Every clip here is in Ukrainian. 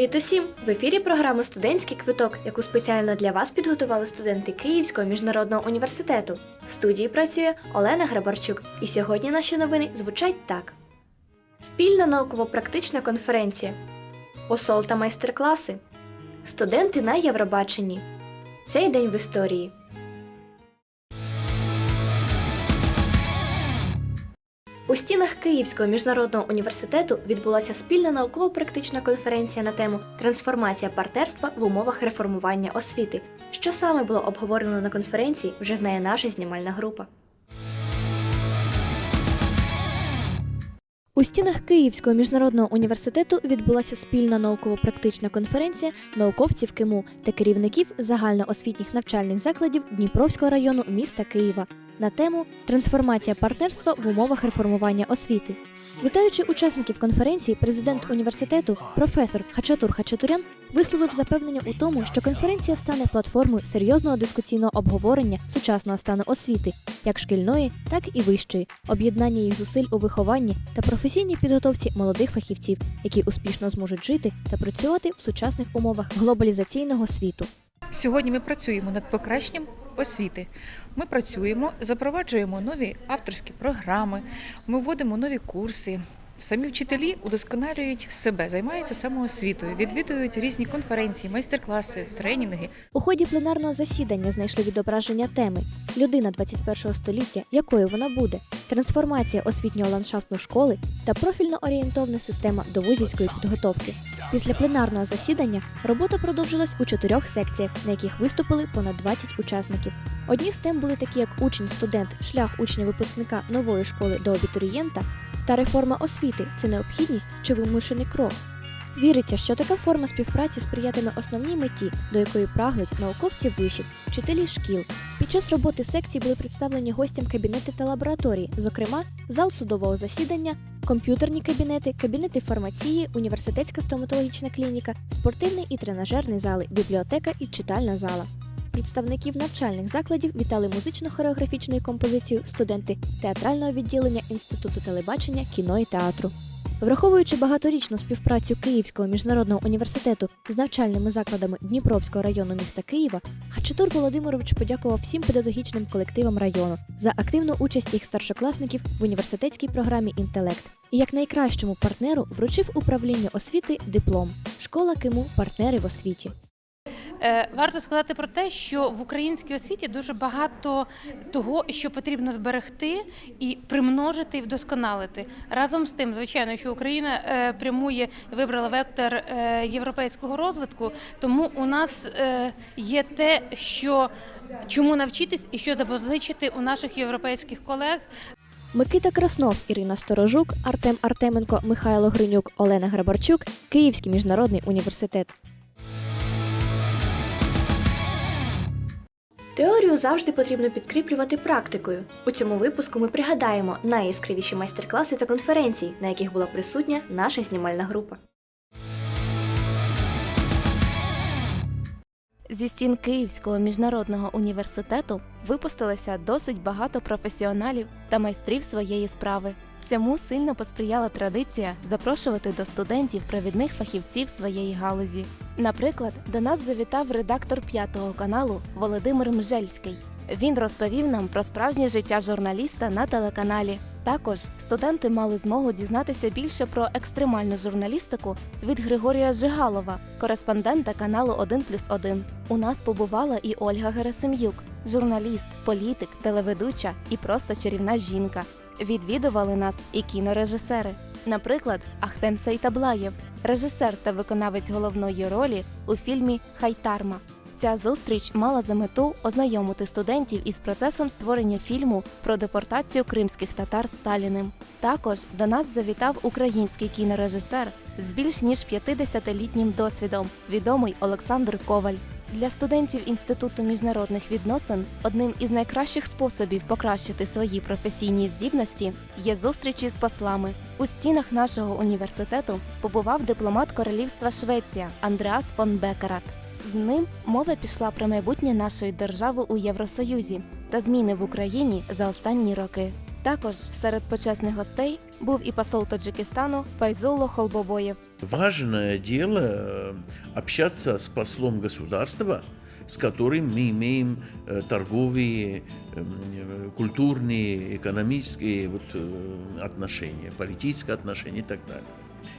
Привіт усім! В ефірі програма Студентський квиток, яку спеціально для вас підготували студенти Київського міжнародного університету. В студії працює Олена Грабарчук, і сьогодні наші новини звучать так: Спільна науково-практична конференція, ОСОЛ та майстер-класи, студенти на Євробаченні. Цей день в історії. У стінах Київського міжнародного університету відбулася спільна науково-практична конференція на тему Трансформація партнерства в умовах реформування освіти. Що саме було обговорено на конференції, вже знає наша знімальна група. У стінах Київського міжнародного університету відбулася спільна науково-практична конференція науковців КИМУ та керівників загальноосвітніх навчальних закладів Дніпровського району міста Києва на тему Трансформація партнерства в умовах реформування освіти. Вітаючи учасників конференції, президент університету, професор Хачатур Хачатурян висловив запевнення у тому, що конференція стане платформою серйозного дискусійного обговорення сучасного стану освіти, як шкільної, так і вищої, об'єднання їх зусиль у вихованні та професійній підготовці молодих фахівців, які успішно зможуть жити та працювати в сучасних умовах глобалізаційного світу. Сьогодні ми працюємо над покращенням освіти. Ми працюємо, запроваджуємо нові авторські програми, ми вводимо нові курси. Самі вчителі удосконалюють себе, займаються самоосвітою, відвідують різні конференції, майстер-класи, тренінги. У ході пленарного засідання знайшли відображення теми Людина 21 століття, якою вона буде, трансформація освітнього ландшафту школи та профільно орієнтовна система довузівської підготовки. Після пленарного засідання робота продовжилась у чотирьох секціях, на яких виступили понад 20 учасників. Одні з тем були такі, як учень, студент, шлях учня-випускника нової школи до абітурієнта та реформа освіти це необхідність чи вимушений крок. Віриться, що така форма співпраці сприятиме основній меті, до якої прагнуть науковці вишів, вчителі шкіл. Під час роботи секції були представлені гостям кабінети та лабораторії, зокрема, зал судового засідання, комп'ютерні кабінети, кабінети фармації, університетська стоматологічна клініка, спортивний і тренажерний зали, бібліотека і читальна зала. Представників навчальних закладів вітали музично-хореографічною композицією студенти театрального відділення Інституту телебачення, кіно і театру. Враховуючи багаторічну співпрацю Київського міжнародного університету з навчальними закладами Дніпровського району міста Києва, Хачатур Володимирович подякував всім педагогічним колективам району за активну участь їх старшокласників в університетській програмі Інтелект і як найкращому партнеру вручив управлінню освіти диплом Школа Киму партнери в освіті. Е, Варто сказати про те, що в українській освіті дуже багато того, що потрібно зберегти і примножити і вдосконалити. Разом з тим, звичайно, що Україна е, прямує вибрала вектор е, європейського розвитку, тому у нас є те, що чому навчитись і що запозичити у наших європейських колег. Микита Краснов, Ірина Сторожук, Артем Артеменко, Михайло Гринюк, Олена Грабарчук, Київський міжнародний університет. Теорію завжди потрібно підкріплювати практикою. У цьому випуску ми пригадаємо найяскравіші майстер-класи та конференції, на яких була присутня наша знімальна група. Зі стін Київського міжнародного університету випустилося досить багато професіоналів та майстрів своєї справи. Цьому сильно посприяла традиція запрошувати до студентів провідних фахівців своєї галузі. Наприклад, до нас завітав редактор п'ятого каналу Володимир Мжельський. Він розповів нам про справжнє життя журналіста на телеканалі. Також студенти мали змогу дізнатися більше про екстремальну журналістику від Григорія Жигалова, кореспондента каналу 1+,1. У нас побувала і Ольга Герасим'юк, журналіст, політик, телеведуча і просто чарівна жінка. Відвідували нас і кінорежисери. Наприклад, Ахтем Сейтаблаєв, режисер та виконавець головної ролі у фільмі Хайтарма. Ця зустріч мала за мету ознайомити студентів із процесом створення фільму про депортацію кримських татар Сталіним. Також до нас завітав український кінорежисер з більш ніж 50-літнім досвідом, відомий Олександр Коваль. Для студентів Інституту міжнародних відносин одним із найкращих способів покращити свої професійні здібності є зустрічі з послами. У стінах нашого університету побував дипломат Королівства Швеція Андреас фон Бекерат. З ним мова пішла про майбутнє нашої держави у Євросоюзі та зміни в Україні за останні роки. Також серед почесних гостей був і посол Таджикистану Файзулло Холбобоєв. Важное дело э, общаться с послом государства, с которым мы имеем э, торговые, эм, э, культурные, экономические вот, отношения, политические отношения и так далее.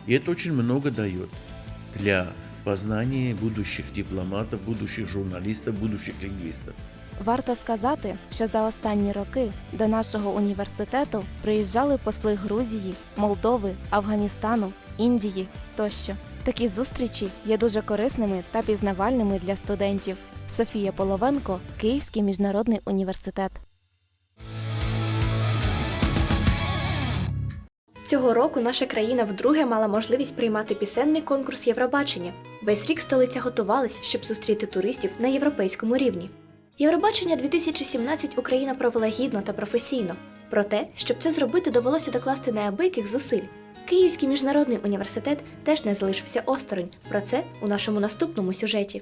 И это очень много дает для познания будущих дипломатов, будущих журналистов, будущих лингвистов. Варто сказати, що за останні роки до нашого університету приїжджали посли Грузії, Молдови, Афганістану, Індії тощо. Такі зустрічі є дуже корисними та пізнавальними для студентів. Софія Половенко, Київський міжнародний університет. Цього року наша країна вдруге мала можливість приймати пісенний конкурс Євробачення. Весь рік столиця готувалась, щоб зустріти туристів на європейському рівні. Євробачення 2017 Україна провела гідно та професійно. Проте, щоб це зробити, довелося докласти неабияких зусиль. Київський міжнародний університет теж не залишився осторонь. Про це у нашому наступному сюжеті.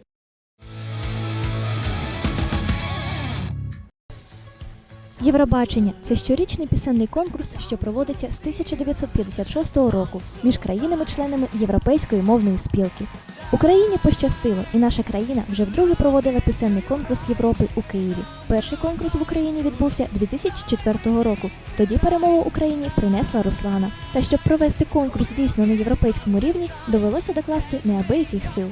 Євробачення це щорічний пісенний конкурс, що проводиться з 1956 року між країнами-членами Європейської мовної спілки. Україні пощастило, і наша країна вже вдруге проводила пісенний конкурс Європи у Києві. Перший конкурс в Україні відбувся 2004 року. Тоді перемогу Україні принесла Руслана. Та щоб провести конкурс дійсно на європейському рівні, довелося докласти неабияких сил.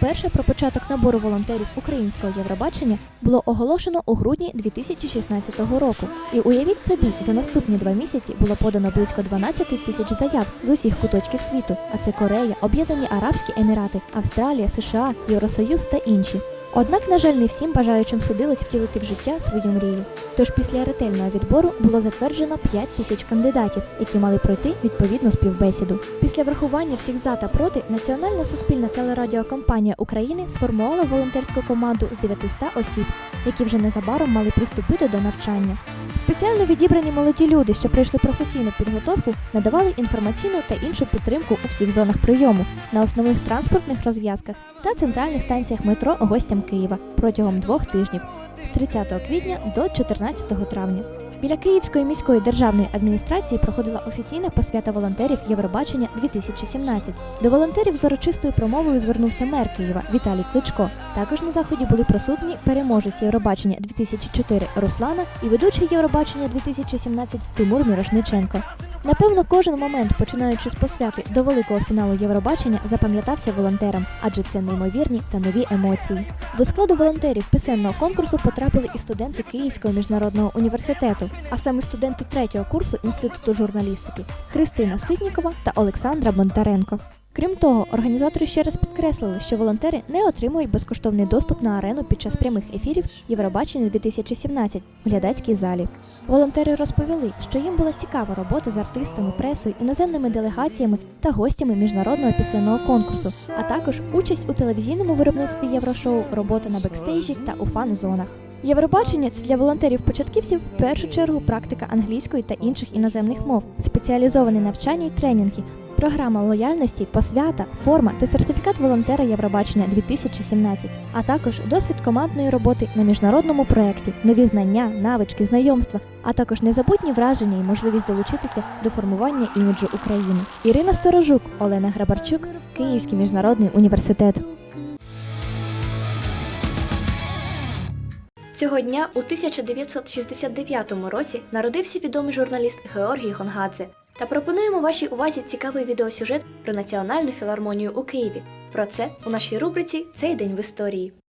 Перше про початок набору волонтерів українського Євробачення було оголошено у грудні 2016 року. І уявіть собі, за наступні два місяці було подано близько 12 тисяч заяв з усіх куточків світу. А це Корея, Об'єднані Арабські Емірати, Австралія, США, Євросоюз та інші. Однак, на жаль, не всім бажаючим судилось втілити в життя свою мрію. Тож після ретельного відбору було затверджено 5 тисяч кандидатів, які мали пройти відповідну співбесіду. Після врахування всіх за та проти Національна суспільна телерадіокомпанія України сформувала волонтерську команду з 900 осіб, які вже незабаром мали приступити до навчання. Спеціально відібрані молоді люди, що пройшли професійну підготовку, надавали інформаційну та іншу підтримку у всіх зонах прийому на основних транспортних розв'язках та центральних станціях метро гостям Києва протягом двох тижнів з 30 квітня до 14 травня. Біля Київської міської державної адміністрації проходила офіційна посвята волонтерів Євробачення 2017. До волонтерів з урочистою промовою звернувся мер Києва Віталій Кличко. Також на заході були присутні переможець Євробачення 2004 Руслана і ведучий Євробачення 2017 Тимур Мірошниченко. Напевно, кожен момент, починаючи з посвяти до великого фіналу Євробачення, запам'ятався волонтерам, адже це неймовірні та нові емоції. До складу волонтерів пісенного конкурсу потрапили і студенти Київського міжнародного університету, а саме студенти третього курсу інституту журналістики Христина Ситнікова та Олександра Бондаренко. Крім того, організатори ще раз підкреслили, що волонтери не отримують безкоштовний доступ на арену під час прямих ефірів Євробачення 2017 в глядацькій залі. Волонтери розповіли, що їм була цікава робота з артистами, пресою, іноземними делегаціями та гостями міжнародного пісенного конкурсу, а також участь у телевізійному виробництві єврошоу, робота на бекстейджі та у фан-зонах. Євробачення це для волонтерів-початківців в першу чергу практика англійської та інших іноземних мов, спеціалізовані навчання і тренінги, програма лояльності, посвята, форма та сертифікат волонтера Євробачення 2017, а також досвід командної роботи на міжнародному проєкті, нові знання, навички, знайомства, а також незабутні враження і можливість долучитися до формування іміджу України. Ірина Сторожук, Олена Грабарчук, Київський міжнародний університет. Цього дня у 1969 році народився відомий журналіст Георгій Гонгадзе. Та пропонуємо вашій увазі цікавий відеосюжет про Національну філармонію у Києві. Про це у нашій рубриці Цей день в історії. –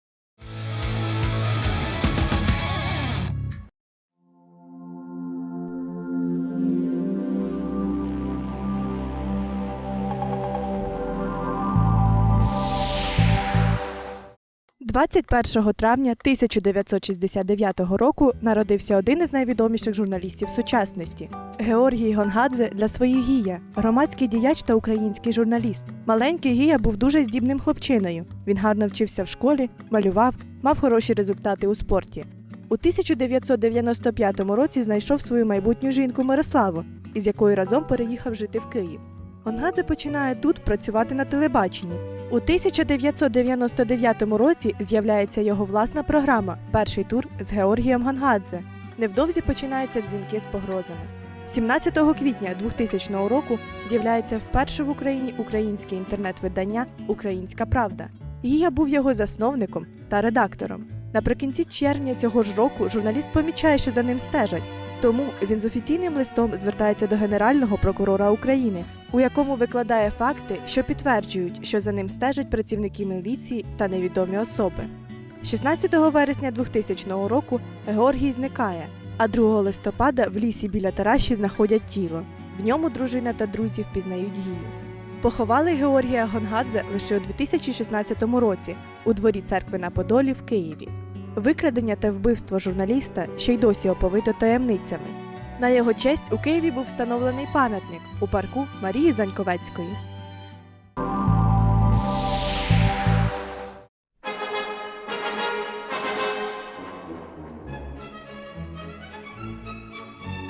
21 травня 1969 року народився один із найвідоміших журналістів сучасності Георгій Гонгадзе для своїх гія, громадський діяч та український журналіст. Маленький гія був дуже здібним хлопчиною. Він гарно вчився в школі, малював, мав хороші результати у спорті. У 1995 році знайшов свою майбутню жінку Мирославу, із якою разом переїхав жити в Київ. Гонгадзе починає тут працювати на телебаченні. У 1999 році з'являється його власна програма Перший тур з Георгієм Гангадзе. Невдовзі починаються дзвінки з погрозами. 17 квітня 2000 року з'являється вперше в Україні українське інтернет-видання Українська Правда. І я був його засновником та редактором. Наприкінці червня цього ж року журналіст помічає, що за ним стежать. Тому він з офіційним листом звертається до Генерального прокурора України, у якому викладає факти, що підтверджують, що за ним стежать працівники міліції та невідомі особи. 16 вересня 2000 року Георгій зникає, а 2 листопада в лісі біля Тараші знаходять тіло. В ньому дружина та друзі впізнають Гію. Поховали Георгія Гонгадзе лише у 2016 році у дворі церкви на Подолі в Києві. Викрадення та вбивство журналіста ще й досі оповито таємницями. На його честь у Києві був встановлений пам'ятник у парку Марії Заньковецької.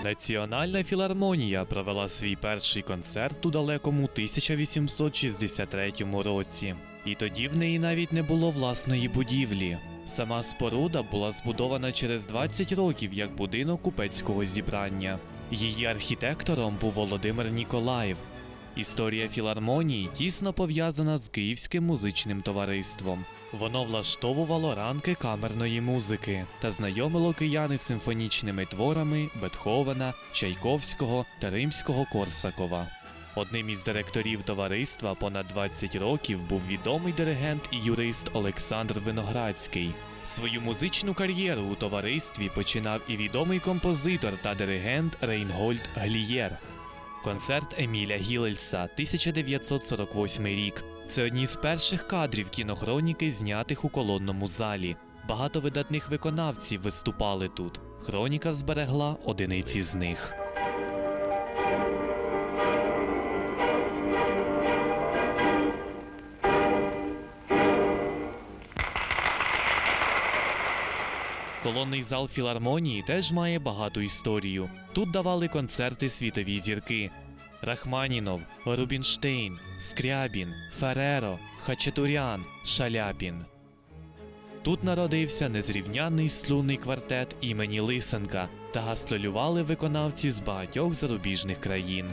Національна філармонія провела свій перший концерт у далекому 1863 році, і тоді в неї навіть не було власної будівлі. Сама споруда була збудована через 20 років як будинок купецького зібрання. Її архітектором був Володимир Ніколаєв. Історія філармонії тісно пов'язана з Київським музичним товариством. Воно влаштовувало ранки камерної музики та знайомило кияни з симфонічними творами Бетховена, Чайковського та римського Корсакова. Одним із директорів товариства понад 20 років був відомий диригент і юрист Олександр Виноградський. Свою музичну кар'єру у товаристві починав і відомий композитор та диригент Рейнгольд Глієр. Концерт Еміля Гілельса, 1948 рік. Це одні з перших кадрів кінохроніки, знятих у колонному залі. Багато видатних виконавців виступали тут. Хроніка зберегла одиниці з них. Колонний зал філармонії теж має багату історію. Тут давали концерти світові зірки: Рахманінов, Рубінштейн, Скрябін, Фереро, Хачатурян, Шаляпін. Тут народився незрівнянний струнний квартет імені Лисенка та гастролювали виконавці з багатьох зарубіжних країн.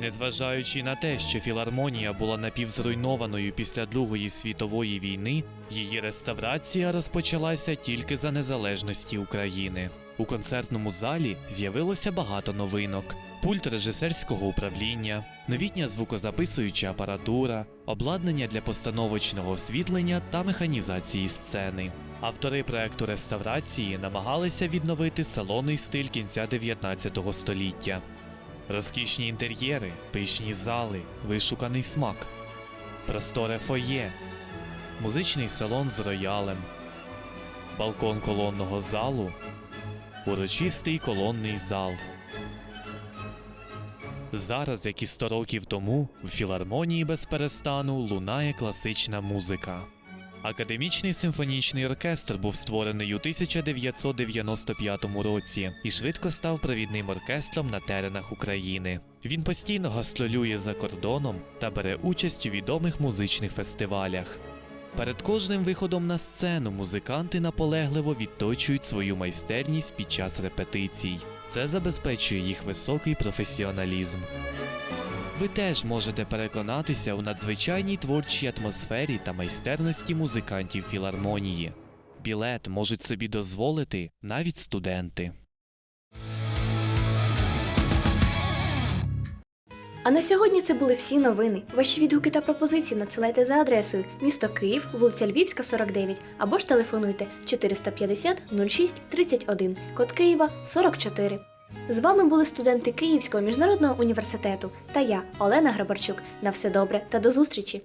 Незважаючи на те, що філармонія була напівзруйнованою після Другої світової війни, її реставрація розпочалася тільки за незалежності України. У концертному залі з'явилося багато новинок: пульт режисерського управління, новітня звукозаписуюча апаратура, обладнання для постановочного освітлення та механізації сцени. Автори проекту реставрації намагалися відновити салонний стиль кінця 19 століття. Розкішні інтер'єри, пишні зали, вишуканий смак, просторе фоє, музичний салон з роялем, балкон колонного залу, урочистий колонний зал. Зараз, як і 100 років тому, в філармонії без перестану лунає класична музика. Академічний симфонічний оркестр був створений у 1995 році і швидко став провідним оркестром на теренах України. Він постійно гастролює за кордоном та бере участь у відомих музичних фестивалях. Перед кожним виходом на сцену музиканти наполегливо відточують свою майстерність під час репетицій. Це забезпечує їх високий професіоналізм. Ви теж можете переконатися у надзвичайній творчій атмосфері та майстерності музикантів філармонії. Білет можуть собі дозволити навіть студенти. А на сьогодні це були всі новини. Ваші відгуки та пропозиції надсилайте за адресою місто Київ, вулиця Львівська, 49, або ж телефонуйте 450 06 31, код Києва 44. З вами були студенти Київського міжнародного університету та я, Олена Грабарчук. На все добре та до зустрічі!